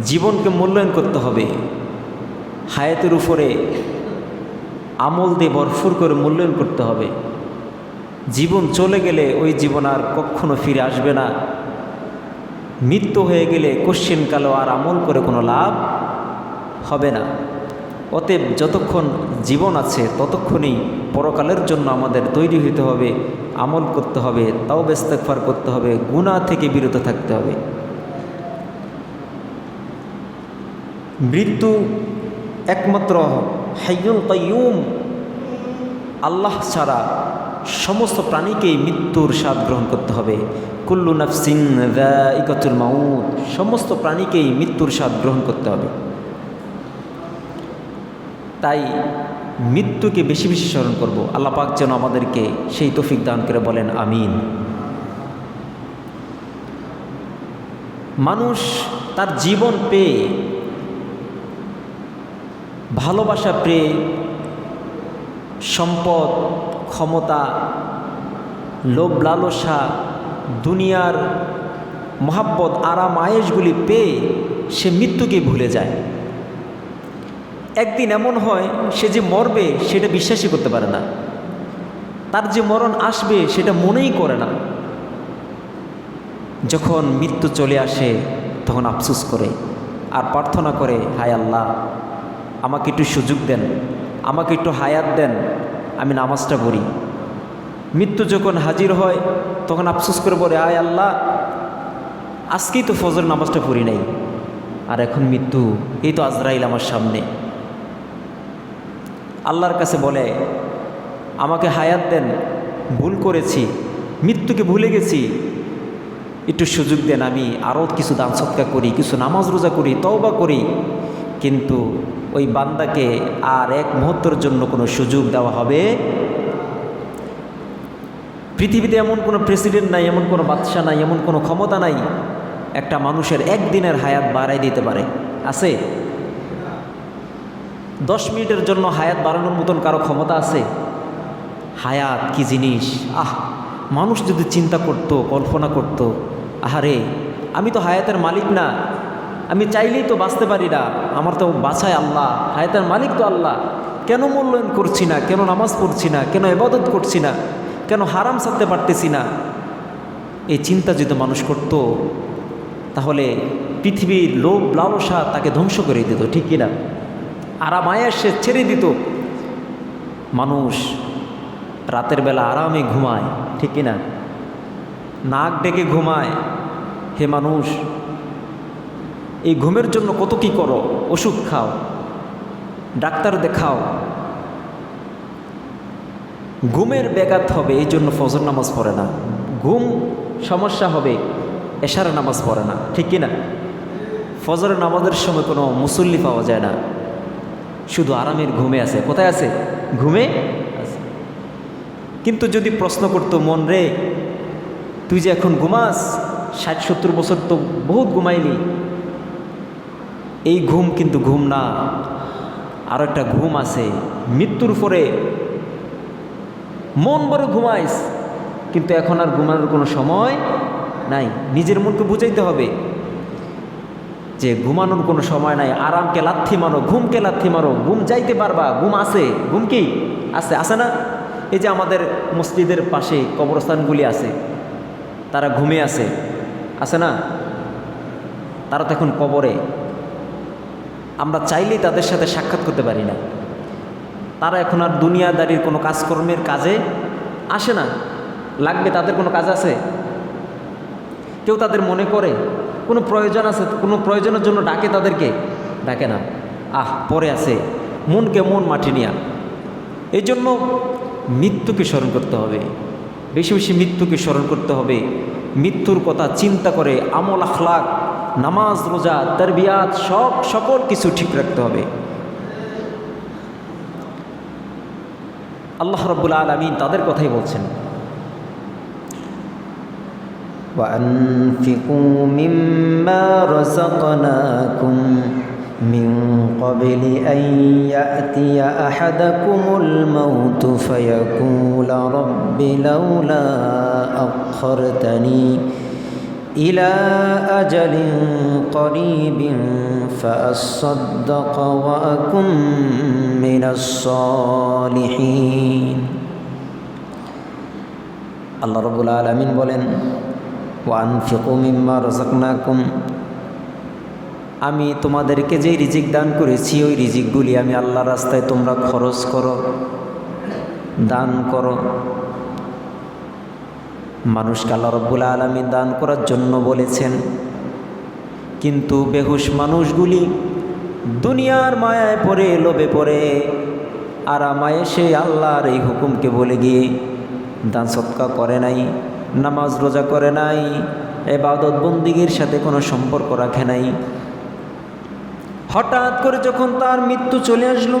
জীবনকে মূল্যায়ন করতে হবে। হায়াতের উপরে আমল দিয়ে ভরপুর করে মূল্যায়ন করতে হবে। জীবন চলে গেলে ওই জীবন আর কখনো ফিরে আসবে না। মৃত্যু হয়ে গেলে কোশ্চেনকালেও আর আমল করে কোনো লাভ হবে না। অতএব যতক্ষণ জীবন আছে, ততক্ষণই পরকালের জন্য আমাদের তৈরি হতে হবে, আমল করতে হবে তাও বেস্তেকফার করতে হবে গুণা থেকে বিরত থাকতে হবে। মৃত্যু একমাত্র হাইয়ুল কাইয়ুম। আল্লাহ ছাড়া সমস্ত প্রাণীকেই মৃত্যুর স্বাদ গ্রহণ করতে হবে। কুল্লু নাফসিং ইকতুল মাউদ সমস্ত প্রাণীকেই মৃত্যুর স্বাদ গ্রহণ করতে হবে। তাই মৃত্যুকে বেশি বেশি স্মরণ করব। আল্লাহ পাক যেন আমাদেরকে সেই তফিক দান করে বলেন, আমিন। মানুষ তার জীবন পেয়ে ভালোবাসা পেয়ে সম্পদ, ক্ষমতা, লোভ, লালসা, দুনিয়ার মহাব্বত, আরাম আয়েসগুলি পেয়ে সে মৃত্যুকে ভুলে যায়। একদিন এমন হয়, সে যে মরবে সেটা বিশ্বাসই করতে পারে না। তার যে মরণ আসবে সেটা মনেই করে না। যখন মৃত্যু চলে আসে, তখন আফসুস করে আর প্রার্থনা করে, হায় আল্লাহ আমাকে একটু সুযোগ দেন, আমাকে একটু হায়াত দেন, আমি নামাজটা পড়ি। মৃত্যু যখন হাজির হয়, তখন আফসোস করে বলে, আয় আল্লাহ, আজকেই তো ফজর নামাজটা পড়ি নাই। আর এখন মৃত্যু, এই তো আজরাইল আমার সামনে। আল্লাহর কাছে বলে, আমাকে হায়াত দেন, ভুল করেছি, মৃত্যুকে ভুলে গেছি। একটু সুযোগ দেন, আমি আরও কিছু দান সৎকা করি, কিছু নামাজ রোজা করি, তওবা করি। কিন্তু ওই বান্দাকে আর এক মুহূর্তের জন্য কোনো সুযোগ দেওয়া হবে। পৃথিবীতে এমন কোনো প্রেসিডেন্ট নাই, এমন কোনো বাদশা নাই, এমন কোনো ক্ষমতা নাই, একটা মানুষের একদিনের হায়াত বাড়াই দিতে পারে। আছে? দশ মিনিটের জন্য হায়াত বাড়ানোর মতন কারও ক্ষমতা আছে? হায়াত কি জিনিস? আহ, মানুষ যদি চিন্তা করত, কল্পনা করত, আহারে, আমি তো হায়াতের মালিক না আমি চাইলেই তো বাঁচতে পারি না। আমার তো বাছায় আল্লাহ, হায়াতের মালিক তো আল্লাহ। কেন মূল্যায়ন করছি না? কেন নামাজ পড়ছি না? কেন এবাদত করছি না? কেন হারাম সারতে পারতেছি না? এই চিন্তা যদি মানুষ করত, তাহলে পৃথিবীর লোভ লালসা তাকে ধ্বংস করে দিত, ঠিক কিনা? আরাম আয়াস সে ছেড়ে দিত। মানুষ রাতের বেলা আরামে ঘুমায়, ঠিক কিনা? নাক ডেকে ঘুমায়। হে মানুষ এই ঘুমের জন্য কত কি করো? ওষুধ খাও, ডাক্তার দেখাও। ঘুমের ব্যাঘাত হবে, এই জন্য ফজর নামাজ পড়ে না। ঘুম সমস্যা হবে, এশার নামাজ পড়ে না, ঠিক কিনা? ফজরের নামাজের সময় কোনো মুসল্লি পাওয়া যায় না। শুধু আরামের ঘুমে আছে। কোথায় আছে? ঘুমে আছে। কিন্তু যদি প্রশ্ন করতো, মন রে, তুই যে এখন ঘুমাস, ষাট সত্তর বছর তো বহুত ঘুমাইলি। এই ঘুম কিন্তু ঘুম না। আরও একটা ঘুম আছে। মৃত্যুর পরে মন বড় ঘুমাইস, কিন্তু এখন আর ঘুমানোর কোনো সময় নাই। নিজের মনকে বুঝাইতে হবে যে ঘুমানোর কোনো সময় নাই। আরামকে লাথি মারো, ঘুমকে লাথি মারো। ঘুম যাইতে পারবা, ঘুম আছে। ঘুম কি? আছে আছে না? এই যে আমাদের মসজিদের পাশে কবরস্থানগুলি আছে, তারা ঘুমে আছে। আছে না? তারা তো এখন কবরে। আমরা চাইলেই তাদের সাথে সাক্ষাৎ করতে পারি না। তারা এখন আর দুনিয়াদারির কোনো কাজকর্মের কাজে আসে না। লাগবে তাদের কোনো কাজ আছে? কেউ তাদের মনে করে? কোনো প্রয়োজন আছে? কোনো প্রয়োজনের জন্য ডাকে তাদেরকে? ডাকে না। আহ, পরে আছে। মনকে মন মাটি নিয়া। এই জন্য মৃত্যুকে স্মরণ করতে হবে। বেশি বেশি মৃত্যুকে স্মরণ করতে হবে। মৃত্যুর কথা চিন্তা করে আমল আখলাক নামাজ রোজা তরবিয়াত সব সকল কিছু ঠিক রাখতে হবে আল্লাহ রব্বুল আলমিন তাদের কথাই বলছেন وأنفقوا مما رزقناكم من قبل أن يأتي أحدكم الموت فيقول رب لولا أخرتني إلى أجل قريب فأصدق وأكن من الصالحين আল্লাহ রবুল আলমিন বলেন ওয়ান ফিকু মিম্মা রজাকনাকুম আমি তোমাদেরকে যেই রিজিক দান করেছি ওই রিজিকগুলি আমি আল্লাহ রাস্তায় তোমরা খরচ করো দান করো মানুষকে আল্লাহ রব্বুল আলমী দান করার জন্য বলেছেন। কিন্তু বেহুশ মানুষগুলি দুনিয়ার মায়ায় পড়ে, লোভে পড়ে, আরামায় সে আল্লাহর এই হুকুমকে বলে গিয়ে দান সৎকা করে নাই, নামাজ রোজা করে নাই, এবাদত বন্দিগির সাথে কোনো সম্পর্ক রাখে নাই। হঠাৎ করে যখন তার মৃত্যু চলে আসলো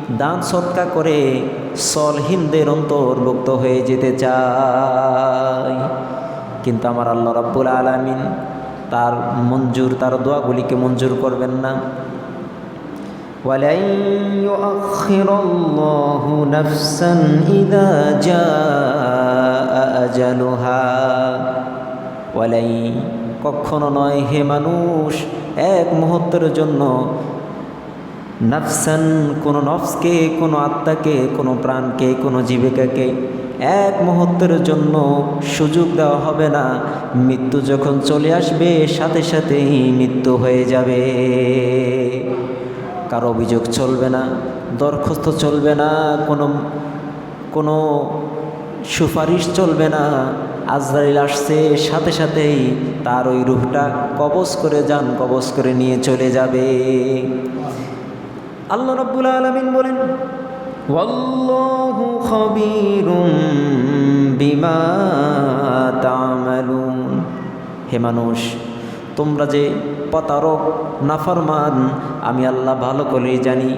দান সৎকা করে সলহীনদের অন্তর্ভুক্ত হয়ে যেতে চাই কিন্তু আমার আল্লাহ রাব্বুল আলামিন তার মঞ্জুর তার দোয়াগুলিকে মঞ্জুর করবেন না ولن يؤخر الله نفسا إذا جاء أجلها ولن কখনো নয় হে মানুষ এক মুহূর্তের জন্য নাফসান, কোনো নফসকে, কোনো আত্মাকে, কোনো প্রাণকে, কোনো জীবিকাকে এক মুহূর্তের জন্য সুযোগ দেওয়া হবে না। মৃত্যু যখন চলে আসবে, সাথে সাথেই মৃত্যু হয়ে যাবে। কারও অভিযোগ চলবে না, দরখাস্ত চলবে না, কোনো কোনো সুপারিশ চলবে না। আজরাইল আসছে, সাথে সাথেই তার ওই রূপটা কবজ করে যান, কবজ করে নিয়ে চলে যাবে। আল্লাহ রাব্বুল আলামিন বলেন বিমা হে মানুষ, তোমরা যে প্রতারক, নাফরমান, আমি আল্লাহ ভালো করেই জানি।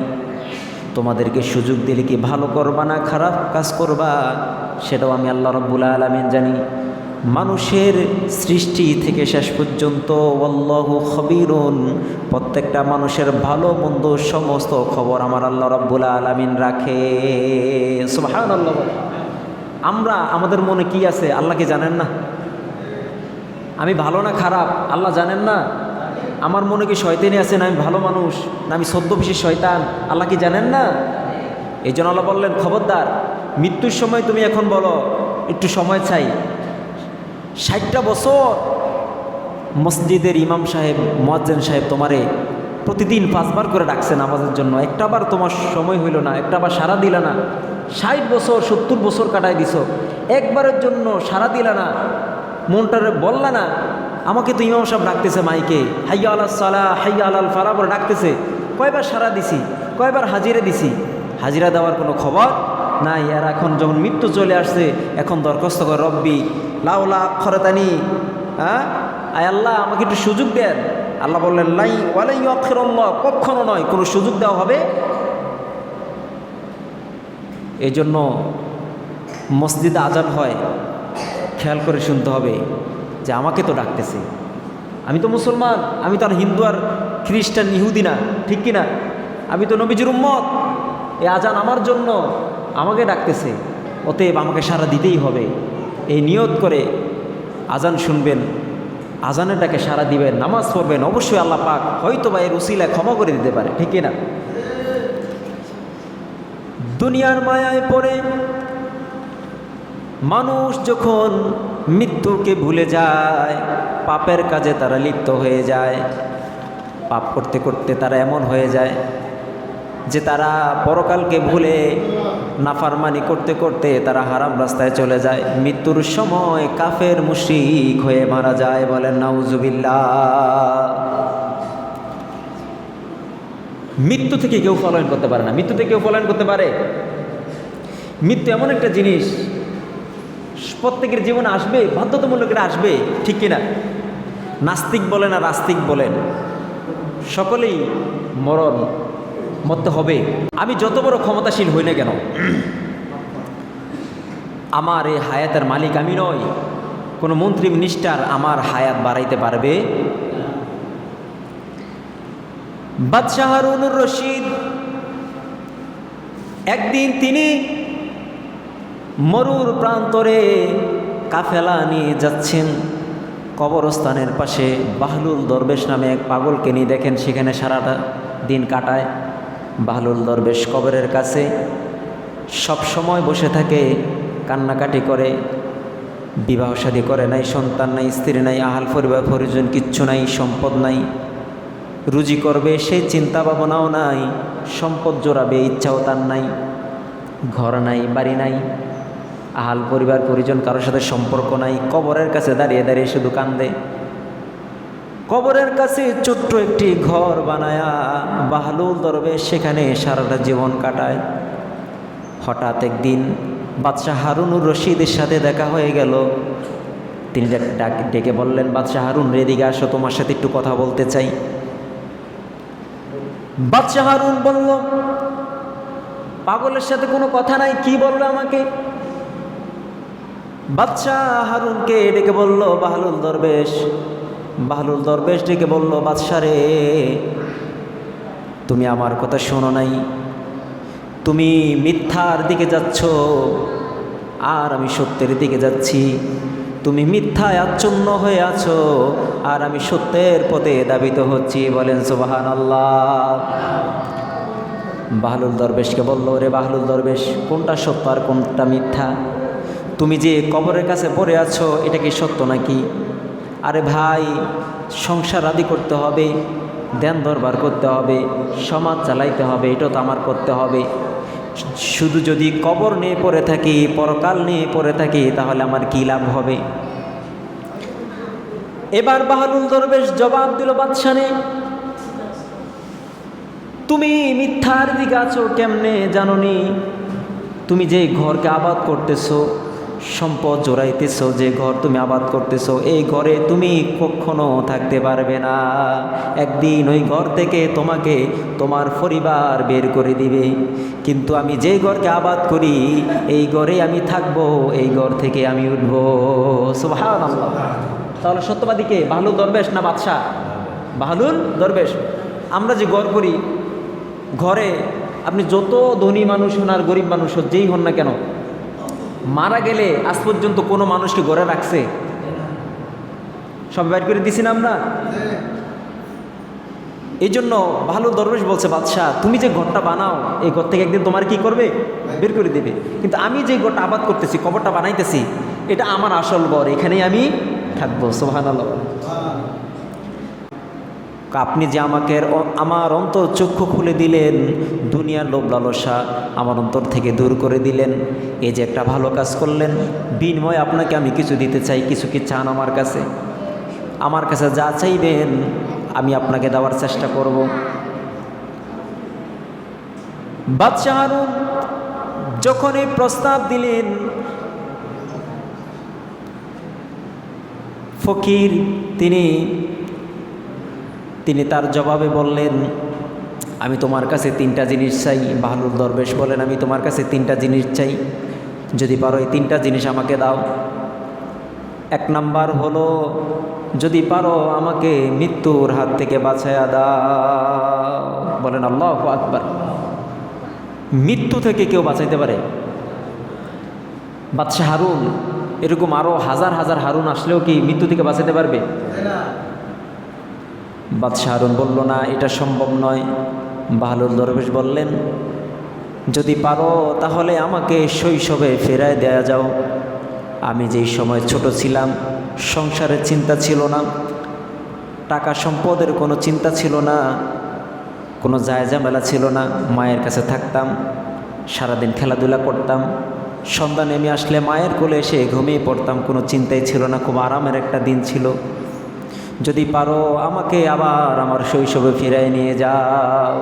তোমাদেরকে সুযোগ দিলে কি ভালো করবা না খারাপ কাজ করবা, সেটাও আমি আল্লাহ রব্বুল আলমিন জানি। মানুষের সৃষ্টি থেকে শেষ পর্যন্ত অল্লাহু খবিরুন। প্রত্যেকটা মানুষের ভালো, মন্দ সমস্ত খবর আমার আল্লাহ রব্বুল আলমিন রাখে। আল্লাহ আমরা, আমাদের মনে কি আছে? আল্লাহকে জানেন না? আমি ভালো না খারাপ? আল্লাহ জানেন না? আমার মনে কি শয়তানি আছে না আমি ভালো মানুষ? না আমি সদ্য বিশেষ শয়তান? আল্লাহ কি জানেন না? এই জন্য আল্লাহ বললেন, খবরদার, মৃত্যুর সময় তুমি এখন বলো, একটু সময় চাই। ষাটটা বছর মসজিদের ইমাম সাহেব, মোয়াজ্জেন সাহেব তোমারে প্রতিদিন পাঁচবার করে ডাকছে নামাজের জন্য। একটা বার তোমার সময় হইল না একটা বার সারা দিলা না। ষাট বছর, সত্তর বছর কাটায় দিছ। একবারের জন্য সারা দিলা না, মনটারে বললা না, আমাকে তো ইমাম সাহেব ডাকতেছে মাইকে। হাইয়া আল্লাহ সালা, হাইয়া আলাল ফালা বলে ডাকতেছে। কয়বার সারা দিছি, কয়বার হাজিরা দিছি। হাজিরা দেওয়ার কোনো খবর? নাই, আর এখন যখন মৃত্যু চলে আসছে, এখন দরখাস্ত করে, রব্বি, লাউলা খরতানি হ্যাঁ? আয় আল্লাহ, আমাকে একটু সুযোগ দেন। আল্লাহ বললেন, লাই, ওয়ালাই অক্ষর কখনো নয়, কোনো সুযোগ দেওয়া হবে? এই জন্য মসজিদে আজান হয়। খেয়াল করে শুনতে হবে যে আমাকে তো ডাকতেছে। আমি তো মুসলমান, আমি তো আর হিন্দু আর খ্রিস্টান, ইহুদি না, ঠিক কি না আমি তো নবীজির উম্মত। এই আজান আমার জন্য। আমাকে ডাকতেছে, অতএব আমাকে সারা দিতেই হবে। এই নিয়ত করে আজান শুনবেন, আজানের ডাকে সারা দিবেন, নামাজ পড়বেন, অবশ্যই আল্লাহ পাক হয়তো বা এর উসিলায় ক্ষমা করে দিতে পারে, ঠিক না দুনিয়ার মায়ায় পড়ে মানুষ যখন মৃত্যুকে ভুলে যায়, পাপের কাজে তারা লিপ্ত হয়ে যায়, পাপ করতে করতে তারা এমন হয়ে যায় যে তারা পরকালকে ভুলে নাফারমানি করতে করতে তারা হারাম রাস্তায় চলে যায়। মৃত্যুর সময় কাফের মুশিক হয়ে মারা যায় বলেন, নাউজুবিল্লাহ। মৃত্যু থেকে কেউ পলায়ন করতে পারে না। মৃত্যু থেকে কেউ পলায়ন করতে পারে? মৃত্যু এমন একটা জিনিস, প্রত্যেকের জীবনে আসবে, বাধ্যতামূলক আসবে, ঠিক কিনা? নাস্তিক বলেন আর আস্তিক বলেন। সকলেই মরণ মরতে হবে। আমি যত বড় ক্ষমতাশীল হই না কেন, আমার এই হায়াতের মালিক আমি নই। কোনো মন্ত্রী মিনিস্টার আমার হায়াত বাড়াইতে পারবে? বাদশাহ হারুনুর রশিদ, একদিন তিনি মরুর প্রান্তরে কাফেলা নিয়ে যাচ্ছেন। কবরস্থানের পাশে বাহলুল দরবেশ নামে এক পাগলকে নিয়ে দেখেন, সেখানে সারাটা দিন কাটায়। বাহলুল দরবেশ কবরের কাছে সব সময় বসে থাকে, কান্নাকাটি করে, বিবাহ শাদী করে নাই, সন্তান নাই, স্ত্রী নাই, আহাল পরিবার, পরিজন, কিচ্ছু নাই, সম্পদ নাই। রুজি করবে সেই চিন্তা ভাবনাও নাই, সম্পদ জোড়াবে, ইচ্ছাও তার নাই, ঘর নাই, বাড়ি নাই, আহাল পরিবার, পরিজন কারোর সাথে সম্পর্ক নাই, কবরের কাছে দাঁড়িয়ে দাঁড়িয়ে শুধু কান্দে। কবরের কাছে ছোট্ট একটি ঘর বানায়া বাহলুল দরবে সেখানে সারাটা জীবন কাটায়। হঠাৎ একদিন বাদশাহ হারুনুর রশিদের সাথে দেখা হয়ে গেল। তিনি ডাক ডেকে বললেন, বাদশাহ হারুন রেদিকে আসো, তোমার সাথে একটু কথা বলতে চাই। বাদশাহ হারুন বলল, পাগলের সাথে কোনো কথা নাই, কি বলল আমাকে? বাদশাহ হারুনকে ডেকে বলল, বাহলুল দরবেশ বাহলুল দরবেশ ডেকে বলল, বাদশাহ রে, তুমি আমার কথা শোনো নাই। তুমি মিথ্যার দিকে যাচ্ছ আর আমি সত্যের দিকে যাচ্ছি। তুমি মিথ্যায় আচ্ছন্ন হয়ে আছো আর আমি সত্যের পথে দাবিত হচ্ছি। বলেন সুবাহান আল্লাহ বাহলুল দরবেশকে বলল রে বাহলুল দরবেশ, কোনটা সত্য আর কোনটা মিথ্যা? তুমি যে কবরের কাছে পড়ে আছো, এটা কি সত্য নাকি? আরে ভাই, সংসার আদি করতে হবে, দেন দরবার করতে হবে, সমাজ চালাইতে হবে, এটা তো আমার করতে হবে। শুধু যদি কবর নিয়ে পড়ে থাকি, পরকাল নিয়ে পড়ে থাকি, তাহলে আমার কী লাভ হবে? এবার বাহারুল দরবেশ জবাব দিল বাদশানে তুমি মিথ্যার দিকে আছো কেমনে জাননি? তুমি যে ঘরকে আবাদ করতেছো সম্পদ জোড়াইতেছ, যে ঘর তুমি আবাদ করতেছো, এই ঘরে তুমি কখনো থাকতে পারবে না। একদিন ওই ঘর থেকে তোমাকে তোমার পরিবার বের করে দিবে। কিন্তু আমি যে ঘরকে আবাদ করি, এই ঘরে আমি থাকব, এই ঘর থেকে আমি উঠবো। তাহলে সত্যবাদীকে বাহলুল দরবেশ না বাদশাহ? বাহলুল দরবেশ। আমরা যে ঘর করি, ঘরে আপনি যত ধনী মানুষ হন আর গরিব মানুষ যেই হন না কেন মারা গেলে আজ পর্যন্ত কোনো মানুষকে গড়ে রাখছে? সব বাইর করে দিছি না আমরা? এই জন্য ভালো দরবেশ বলছে, বাদশাহ, তুমি যে ঘরটা বানাও, এই ঘর থেকে একদিন তোমার কি করবে? বের করে দেবে। কিন্তু আমি যে ঘরটা আবাদ করতেছি, কবরটা বানাইতেছি, এটা আমার আসল ঘর, এখানেই আমি থাকব সোহান আল্লাহ আপনি যে আমাকে আমার অন্তর চক্ষু খুলে দিলেন, দুনিয়ার লোভ লালসা আমার অন্তর থেকে দূর করে দিলেন। এই যে একটা ভালো কাজ করলেন, বিনিময়ে আপনাকে আমি কিছু দিতে চাই, কিছু কি চান আমার কাছে? আমার কাছে যা চাইবেন, আমি আপনাকে দেওয়ার চেষ্টা করব। বাদশাহ যখন এই প্রস্তাব দিলেন, ফকির, তিনি তিনি তার জবাবে বললেন, আমি তোমার কাছে তিনটা জিনিস চাই। বাহলুর দরবেশ বলেন, আমি তোমার কাছে তিনটা জিনিস চাই। যদি পারো এই তিনটা জিনিস আমাকে দাও। এক নাম্বার হলো, যদি পারো আমাকে মৃত্যুর হাত থেকে বাছায়া দাও। বলেন, আল্লাহ আকবার। মৃত্যু থেকে কেউ বাঁচাইতে পারে? বাদশাহ হারুন, এরকম আরও হাজার হাজার হারুন আসলেও কি মৃত্যু থেকে বাঁচাইতে পারবে? বাদশাহ হারুন বলল, না, এটা সম্ভব নয়। বাহালুল দরবেশ বললেন, যদি পারো, তাহলে আমাকে শৈশবে ফেরায় দেয়া যাও। আমি যেই সময় ছোট ছিলাম, সংসারের চিন্তা ছিল না, টাকা সম্পদের কোনো চিন্তা ছিল না, কোনো জায়জামেলা ছিল না, মায়ের কাছে থাকতাম, সারাদিন খেলাধুলা করতাম, সন্ধ্যা নেমে আসলে মায়ের কোলে এসে ঘুমিয়ে পড়তাম, কোনো চিন্তাই ছিল না, খুব আরামের একটা দিন ছিল। যদি পারো আমাকে আবার আমার শৈশবে ফিরাই নিয়ে যাও।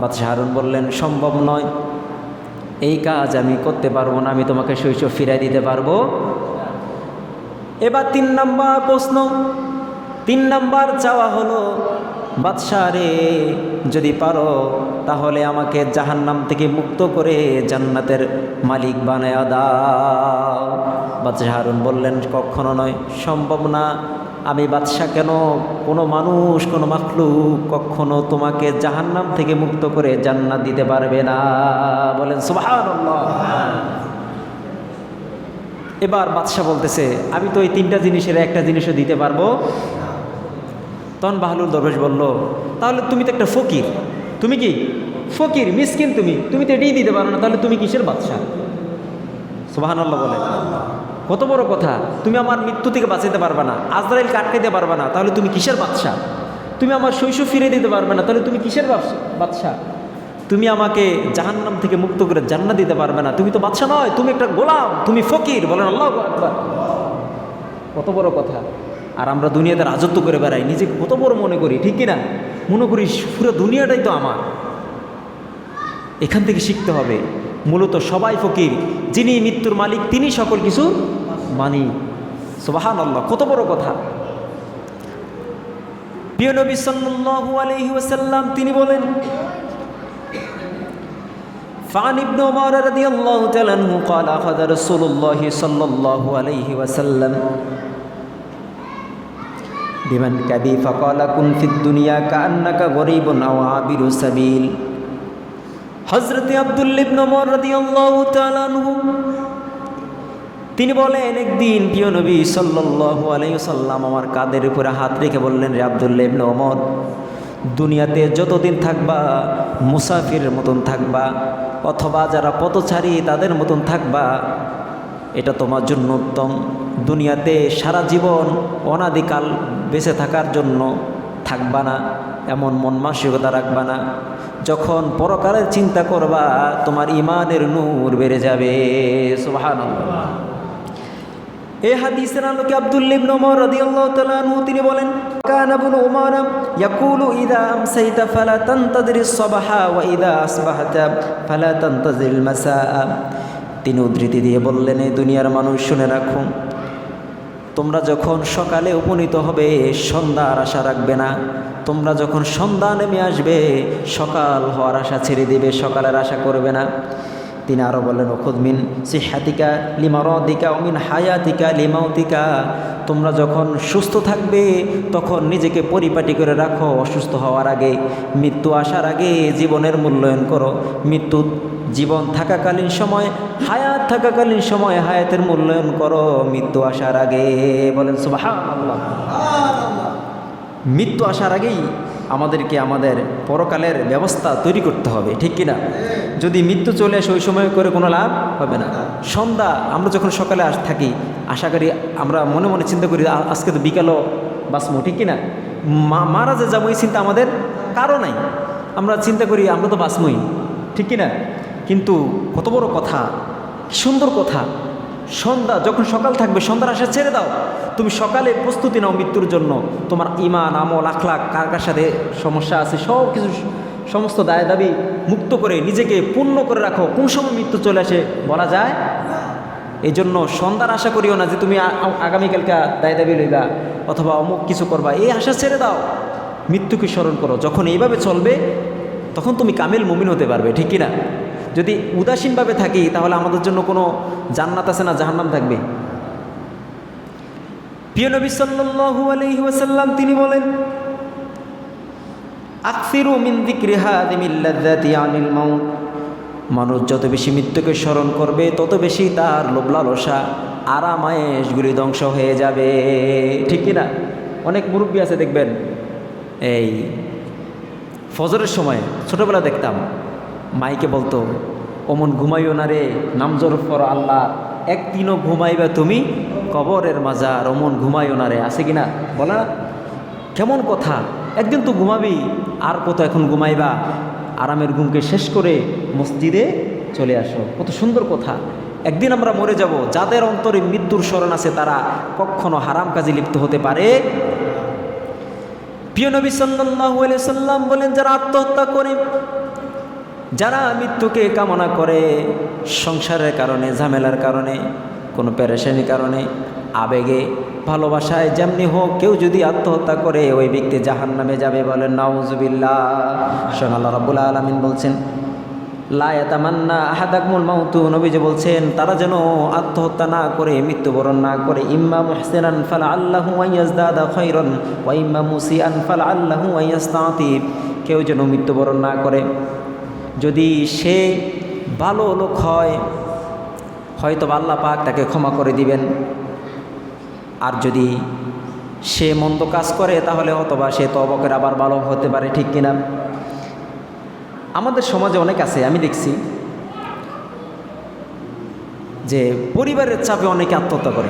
বাদশাহ হারুন বললেন, সম্ভব নয়। এই কাজ আমি করতে পারব না, আমি তোমাকে শৈশব ফিরাই দিতে পারব। এবার তিন নম্বর প্রশ্ন। তিন নাম্বার চাওয়া হলো, বাদশাহ রে, যদি পারো তাহলে আমাকে জাহান্নাম থেকে মুক্ত করে জান্নাতের মালিক বানায় দাও। বাদশাহ হারুন বললেন, কখনো নয়, সম্ভব না। আমি বাদশাহ কেন? কোনো মানুষ, কোনো মাখলুক কখনো তোমাকে জাহান্নাম থেকে মুক্ত করে জান্নাত দিতে পারবে না। বলেন, সুবহানাল্লাহ। এবার বাদশাহ বলতেছে, আমি তো এই তিনটা জিনিসের একটা জিনিসও দিতে পারব। তখন বাহলুল দরবেশ বলল, তাহলে তুমি তো একটা ফকির। তুমি কি? ফকির, মিসকিন তুমি। তুমি তো এটাই দিতে পারো না, তাহলে তুমি কিসের বাদশাহ? সুবাহান্লাহ বলে। কত বড় কথা, তুমি আমার মৃত্যু থেকে বাঁচাতে পারবে না, আজরাইল কাটকাইতে পারবে না, তাহলে তুমি কিসের বাদশাহ তুমি আমার শৈশব ফিরে দিতে পারবে না, তাহলে তুমি কিসের বাদশা- বাদশাহ তুমি আমাকে জাহান্নাম থেকে মুক্ত করে জান্না দিতে পারবে না, তুমি তো বাদশা নয়, তুমি একটা গোলাম, তুমি ফকির, বলেন আল্লাহ কত বড় কথা, আর আমরা দুনিয়াতে রাজত্ব করে বেড়াই, নিজেকে কত বড় মনে করি, ঠিক কিনা? মনে করি পুরো দুনিয়াটাই তো আমার। এখান থেকে শিখতে হবে, মূলত সবাই ফকির, যিনি মৃত্যুর মালিক, তিনি সকল কিছু মানি সোবাহান আল্লাহ কত বড় কথা প্রিয় নবী সাল্লাল্লাহু আলাইহি ওয়াসাল্লাম তিনি বলেন فعن ابن عمر رضي الله تعالى عنه قال أخذ رسول الله صلى الله عليه وسلم بمن كبي فقال كن في الدنيا كأنك غريب أو عابر سبيل হজরত আব্দুল ইবনে ওমর রাদিয়াল্লাহু তাআলা আনহু তিনি বলেন, একদিন প্রিয় নবী সাল্লাল্লাহু আলাইহি সাল্লাম আমার কাদের উপরে হাত রেখে বললেন, রে আব্দুল্লাহ ইবনে ওমর, দুনিয়াতে যতদিন থাকবা মুসাফিরের মতন থাকবা, অথবা যারা পথচারী তাদের মতন থাকবা, এটা তোমার জন্য উত্তম। দুনিয়াতে সারা জীবন অনাদিকাল বেঁচে থাকার জন্য থাকবা না, এমন মন মানসিকতা রাখবা না। যখন পরকালের চিন্তা করবা, তোমার ইমানের নূর বেড়ে যাবে। সুবহানাল্লাহ। এই হাদিসের আলোকে আব্দুল্লাহ ইবনে ওমর রাদিয়াল্লাহু আনহু তিনি বলেন, কান ইবনু ওমর ইয়াকুলু ইদা আমসাইতা ফালা তানতাযিরিস সাবাহা ওয়া ইদা আসবাহতা ফালা তানতাযিরিল মাসাআ। তিনি উদ্ধৃতি দিয়ে বললেন এই দুনিয়ার মানুষ শুনে রাখো, তোমরা যখন সকালে উপনীত হবে, সন্ধ্যার আশা রাখবে না। তোমরা যখন সন্ধ্যা নেমে আসবে, সকাল হওয়ার আশা ছেড়ে দিবে, সকালের আশা করবে না। তিনি আরও বললেন ওখুদমিন সিহাতিকা লিমারদিকা অমিন হায়াতিকা লিমাউতিকা। তোমরা যখন সুস্থ থাকবে, তখন নিজেকে পরিপাটি করে রাখো, অসুস্থ হওয়ার আগে, মৃত্যু আসার আগে জীবনের মূল্যায়ন করো। মৃত্যু জীবন থাকাকালীন সময়, হায়াত থাকাকালীন সময় হায়াতের মূল্যায়ন করো, মৃত্যু আসার আগে। বলেন আল্লাহ মৃত্যু আসার আগেই আমাদেরকে আমাদের পরকালের ব্যবস্থা তৈরি করতে হবে, ঠিক কিনা? যদি মৃত্যু চলে আসে ওই সময় করে কোনো লাভ হবে না। সন্ধ্যা, আমরা যখন সকালে আস থাকি, আশা করি আমরা মনে মনে চিন্তা করি আজকে তো বিকালও বাঁচবো, ঠিক কিনা? মা- মারা যে যাব এই চিন্তা আমাদের কারও নাই। আমরা চিন্তা করি, আমরা তো বাঁচবই, ঠিক কিনা? কিন্তু কত বড় কথা সুন্দর কথা সন্ধ্যা, যখন সকাল থাকবে, সন্ধ্যার আশা ছেড়ে দাও। তুমি সকালে প্রস্তুতি নাও মৃত্যুর জন্য। তোমার ইমান আমল আখলাক কার কার সাথে সমস্যা আছে সব কিছু সমস্ত দায় দাবি মুক্ত করে নিজেকে পূর্ণ করে রাখো। কোন সময় মৃত্যু চলে আসে বলা যায়? এই জন্য সন্ধ্যার আশা করিও না যে তুমি আগামীকালকে দায় দাবি লইবা অথবা অমুক কিছু করবা। এই আশা ছেড়ে দাও। মৃত্যুকে স্মরণ করো। যখন এইভাবে চলবে, তখন তুমি কামেল মুমিন হতে পারবে, ঠিক কিনা? যদি উদাসীনভাবে থাকি, তাহলে আমাদের জন্য কোনো জান্নাত আছে না জাহান্নাম থাকবে? প্রিয় নবী আলাইহি ওয়াসাল্লাম, তিনি বলেন, আকসিরু মিন মাউত। মানুষ যত বেশি মৃত্যুকে স্মরণ করবে, তত বেশি তার লোভ লালসা আরামায়েশগুলি ধ্বংস হয়ে যাবে। ঠিক কি না অনেক মুরব্বী আছে, দেখবেন। এই ফজরের সময় ছোটবেলা দেখতাম মাইকে বলতো, অমন ঘুমাইও না রে, নাম জরফ করো আল্লাহ। একদিনও ঘুমাইবা তুমি কবরের মাজার, অমন ঘুমাইও না রে। আছে কি না? বলে না? কেমন কথা? একদিন তো ঘুমাবি, আর কত এখন ঘুমাইবা? আরামের ঘুমকে শেষ করে মসজিদে চলে আসো। কত সুন্দর কথা। একদিন আমরা মরে যাব, যাদের অন্তরে মৃত্যুর স্মরণ আছে তারা কখনো হারাম কাজে লিপ্ত হতে পারে? প্রিয় নবী আলাইহি সাল্লাম বলেন, যারা আত্মহত্যা করে যারা মৃত্যুকে কামনা করে, সংসারের কারণে, ঝামেলার কারণে, কোনো পেরেশানির কারণে, আবেগে, ভালোবাসায় যেমনি হোক, কেউ যদি আত্মহত্যা করে, ওই ব্যক্তি জাহান নামে যাবে বলেন নাউজুবিল্লাহ। সোনাল্লাহ রব্বুল আলমিন বলছেন লায়াতামান্না আহাদাকমুল মাউতু। নবীজি বলছেন, তারা যেন আত্মহত্যা না করে, মৃত্যুবরণ না করে, ইম্মা মুহসিনান ফাল আল্লাহু আইয়াজদাদা খৈরন ওয়া ইম্মা মুসিআন ফাল আল্লাহু আইয়াস্তাতিব কেউ যেন মৃত্যুবরণ না করে যদি সে ভালো লোক হয় হয়তো আল্লাহ পাক তাকে ক্ষমা করে দিবেন। আর যদি সে মন্দ কাজ করে, তাহলে অথবা সে তবকের আবার ভালো হতে পারে, ঠিক কিনা? আমাদের সমাজে অনেক আছে, আমি দেখছি, যে পরিবারের চাপে অনেকে আত্মহত্যা করে।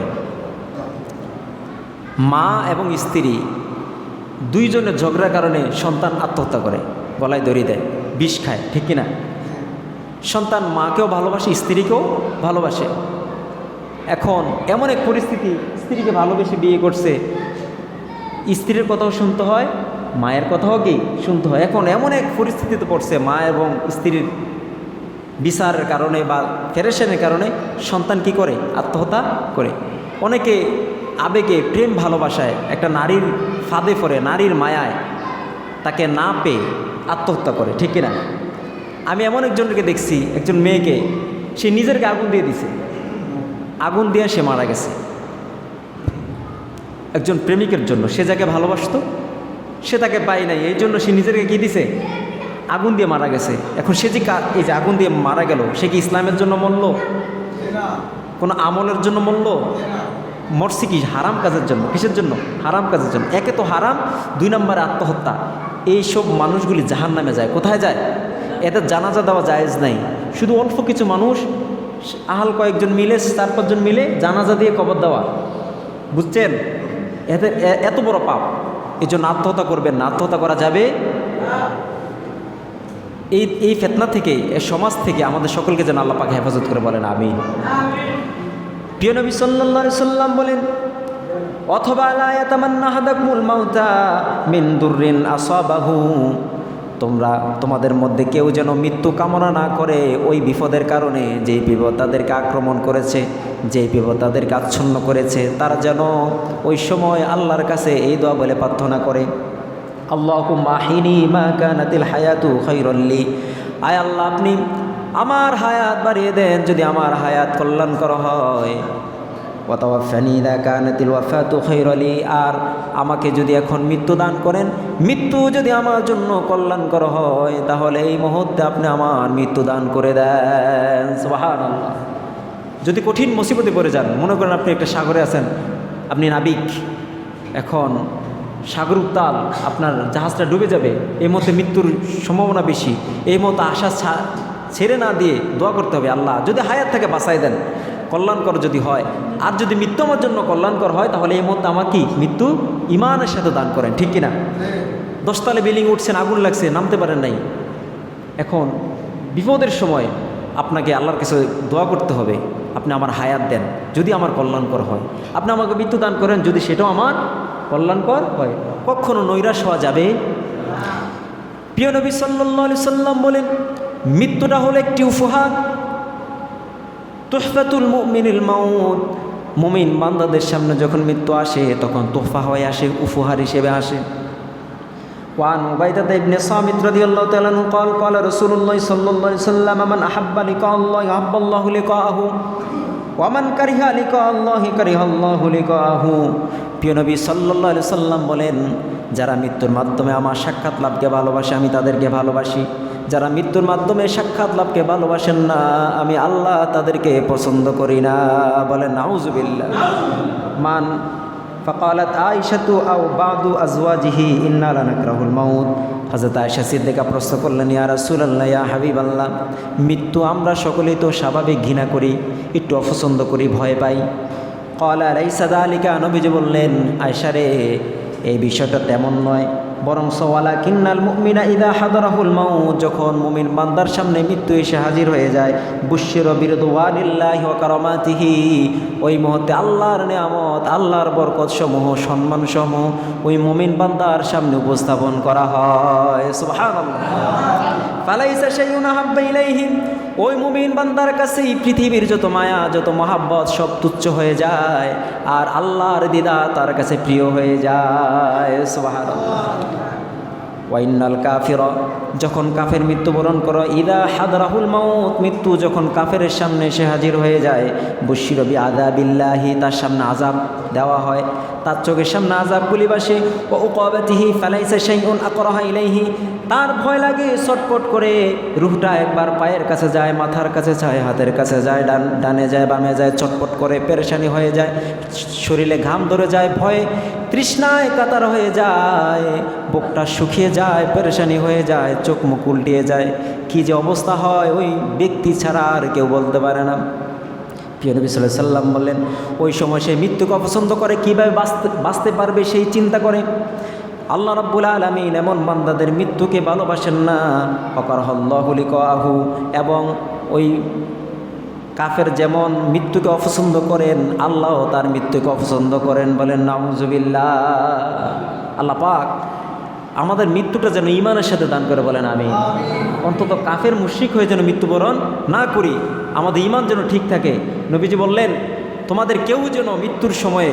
মা এবং স্ত্রী দুইজনের ঝগড়ার কারণে সন্তান আত্মহত্যা করে, গলায় দড়ি দেয়। বিষ খায়, ঠিক কিনা? সন্তান মাকেও ভালোবাসে, স্ত্রীকেও ভালোবাসে। এখন এমন এক পরিস্থিতি, স্ত্রীকে ভালোবেসে বিয়ে করছে। স্ত্রীর কথাও শুনতে হয়, মায়ের কথাও কি শুনতে হয়? এখন এমন এক পরিস্থিতিতে পড়ছে, মা এবং স্ত্রীর বিচারের কারণে বা ফেরেশনের কারণে সন্তান কি করে? আত্মহত্যা করে। অনেকে আবেগে প্রেম ভালোবাসায়, একটা নারীর ফাঁদে পড়ে, নারীর মায়ায়। তাকে না পেয়ে আত্মহত্যা করে, ঠিক কিনা? আমি এমন একজনকে দেখছি, একজন মেয়েকে, সে নিজেরকে আগুন দিয়ে দিছে। আগুন দিয়ে সে মারা গেছে। একজন প্রেমিকের জন্য, সে যাকে ভালোবাসতো, সে তাকে পায় নাই। এই জন্য সে নিজেকে কি দিছে? আগুন দিয়ে মারা গেছে। এখন সে যে এই যে আগুন দিয়ে মারা গেল, সে কি ইসলামের জন্য মরল? কোনো আমলের জন্য মরল? মরছে কি হারাম কাজের জন্য, কিসের জন্য? হারাম কাজের জন্য। একে তো হারাম, দুই নম্বরে আত্মহত্যা। এইসব মানুষগুলি জাহান নামে যায়। কোথায় যায়? এদের জানাজা দেওয়া জায়েজ নাই। শুধু অল্প কিছু মানুষ, আহাল কয়েকজন মিলে, চার পাঁচজন মিলে জানাজা দিয়ে কবর দেওয়া। বুঝছেন? এতে এ- এত বড় পাপ। এই জন্য আত্মহত্যা করবেন না। আত্মহত্যা করা যাবে? এই এই ফেতনা থেকে সমাজ থেকে আমাদের সকলকে যেন আল্লাপাকে হেফাজত করে বলেন, আমিন। প্রিয় নবী সাল্লাম বলেন, অথবা লা ইয়াতামান্না হাদাকুমুল মাউতা মিন দুররিন আসাবাহু। তোমরা, তোমাদের মধ্যে কেউ যেন মৃত্যু কামনা না করে ওই বিপদের কারণে, যেই বিপদ তাদেরকে আক্রমণ করেছে, যেই বিপদ তাদেরকে আচ্ছন্ন করেছে, তারা যেন ওই সময় আল্লাহর কাছে এই দোয়া বলে প্রার্থনা করে। আল্লাহ মাহিনী মা কানাতিল হায়াতু খৈরল্লি আয় আল্লাহ, আপনি আমার হায়াত বাড়িয়ে দেন যদি আমার হায়াত হয়। কানাতিল ওয়াফাতু খৈরলি আর আমাকে যদি এখন মৃত্যু দান করেন, মৃত্যু যদি আমার জন্য কল্যাণ কল্যাণকর হয়, তাহলে এই মুহূর্তে আপনি আমার মৃত্যু দান করে দেন। যদি কঠিন মুসিবতে পড়ে যান, মনে করেন আপনি একটা সাগরে আছেন, আপনি নাবিক, এখন সাগর উত্তাল, আপনার জাহাজটা ডুবে যাবে, এই মতে মৃত্যুর সম্ভাবনা বেশি, এই মতো আশা ছেড়ে না দিয়ে দোয়া করতে হবে আল্লাহ। যদি হায়াত থেকে বাঁচাই দেন। কল্যাণকর যদি হয়। আর যদি মৃত্যু আমার জন্য কল্যাণকর হয়, তাহলে এই মধ্যে আমার কি? মৃত্যু ইমানের সাথে দান করেন, ঠিক কিনা? দশতলে বিল্ডিং উঠছেন আগুন লাগছে, নামতে পারেন নাই। এখন বিপদের সময় আপনাকে আল্লাহর কাছে দোয়া করতে হবে, আপনি আমার হায়াত দেন, যদি আমার কল্যাণকর হয়। আপনি আমাকে মৃত্যু দান করেন, যদি সেটাও আমার কল্যাণকর হয়। কখনো নৈরাশ হওয়া যাবে প্রিয় নবী সাল্লি সাল্লাম বলেন মৃত্যুটা হলো একটি উপহার তোহফাতুল মুমিনুল মাউত মুমিন বান্দাদের সামনে যখন মৃত্যু আসে তখন তোহফা হয়ে আসে উপহার হিসেবে আসে وعن عبيدة بن صامت رضي الله تعالى عنه قال قال رسول الله صلى الله عليه وسلم من أحب لقاء الله أحب الله لقاءه ومن كره لقاء الله كره الله لقاءه প্রিয় নবী সাল্লাল্লাহু আলাইহি সাল্লাম বলেন যারা মৃত্যুর মাধ্যমে আমার সাক্ষাৎ লাভকে ভালোবাসে, আমি তাদেরকে ভালোবাসি। যারা মৃত্যুর মাধ্যমে সাক্ষাৎ লাভকে ভালোবাসেন না, আমি আল্লাহ তাদেরকে পছন্দ করি না। বলে নাউজবিল্লা মান, ফকালত আয়সাতু আউ বাদু আজওয়াজিহি ইন্নালানাকরাহুল মাউদ হাজরত আয়সা সিদ্দিকা প্রশ্ন করলেন, ইয়া রাসূলুল্লাহ, ইয়া হাবিব আল্লাহ মৃত্যু আমরা সকলেই তো স্বাভাবিক ঘৃণা করি, একটু অপছন্দ করি, ভয় পাই। ক্বালা, লাইসা যালিকা নবীজি বললেন আয়সা রে এই বিষয়টা তেমন নয়। বরং সওয়ালা কিন্নাল মুমিনা ইদা হাদারাহুল মাউ যখন মুমিন বান্দার সামনে মৃত্যু এসে হাজির হয়ে যায় বুশির বিরদওয়ানিল্লাহি ওয়া কারামাতিহি, ওই মুহূর্তে আল্লাহর নিয়ামত, আল্লাহর বরকত সমূহ সম্মান সমূহ ওই মুমিন বান্দার সামনে উপস্থাপন করা হয়। সুবহানাল্লাহ। ফালাইসা সেই আহাব্বা ইলাইহিম। ওই মুমিন বান্দার কাছে এই পৃথিবীর যত মায়া, যত মহাব্বত সব তুচ্ছ হয়ে যায়, আর আল্লাহর দিদা তার কাছে প্রিয় হয়ে যায়। সুবহানাল্লাহ। ওয়াইনাল কাফির, যখন কাফের মৃত্যুবরণ করো, ইদা হাদরাহুল মাউত, মৃত্যু যখন কাফের সামনে সে হাজির হয়ে যায় বশিরবি আদাবিল্লাহি তার সামনে আজাব দেওয়া হয়। তার চোখের সামনে আজাবগুলি বাসে ও উকাবাতিহি ফালাইসা শাইউন আকরাহা ইলাইহি, তার ভয় লাগে, ছটপট করে রুহটা একবার পায়ের কাছে যায়, মাথার কাছে যায়, হাতের কাছে যায়, ডান, ডানে যায়, বামে যায় চটপট করে পেরেশানি হয়ে যায়, শরীরে ঘাম ধরে যায়, ভয়ে তৃষ্ণায় কাতার হয়ে যায়, বুকটা শুকিয়ে যায়, পেরেশানি হয়ে যায়, চোখ মুখ উল্টিয়ে যায়। কী যে অবস্থা হয়, ওই ব্যক্তি ছাড়া আর কেউ বলতে পারে না। প্রিয় নবী সাল্লাহ সাল্লাম বললেন, ওই সময় সে মৃত্যুকে অপছন্দ করে, কীভাবে বাঁচতে বাঁচতে পারবে সেই চিন্তা করে? আল্লাহ রাব্বুল আলমিন এমন বান্দাদের মৃত্যুকে ভালোবাসেন না। অকর হল্লাহুলি আহু এবং ওই কাফের যেমন মৃত্যুকে অপছন্দ করেন, আল্লাহ তার মৃত্যুকে অপছন্দ করেন বলেন, নাউজুবিল্লাহ। আল্লাহ পাক আমাদের মৃত্যুটা যেন ইমানের সাথে দান করে বলেন আমি অন্তত কাফের মুশ্রিক হয়ে যেন মৃত্যুবরণ না করি আমাদের ইমান যেন ঠিক থাকে। নবীজি বললেন তোমাদের কেউ যেন মৃত্যুর সময়ে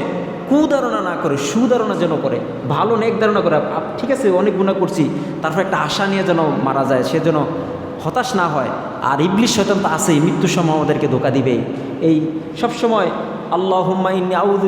কুধারণা না করে সুধারণা যেন করে ভালো নেক ধারণা করে ঠিক আছে অনেক গুণা করছি তারপর একটা আশা নিয়ে যেন মারা যায় সে যেন হতাশ না হয়। আর ইবলিশ শয়তান তো আছেই মৃত্যুর সময় আমাদেরকে ধোকা দিবেই। এই সব সময় আল্লাহ হুম্মা ইন্নি আউযু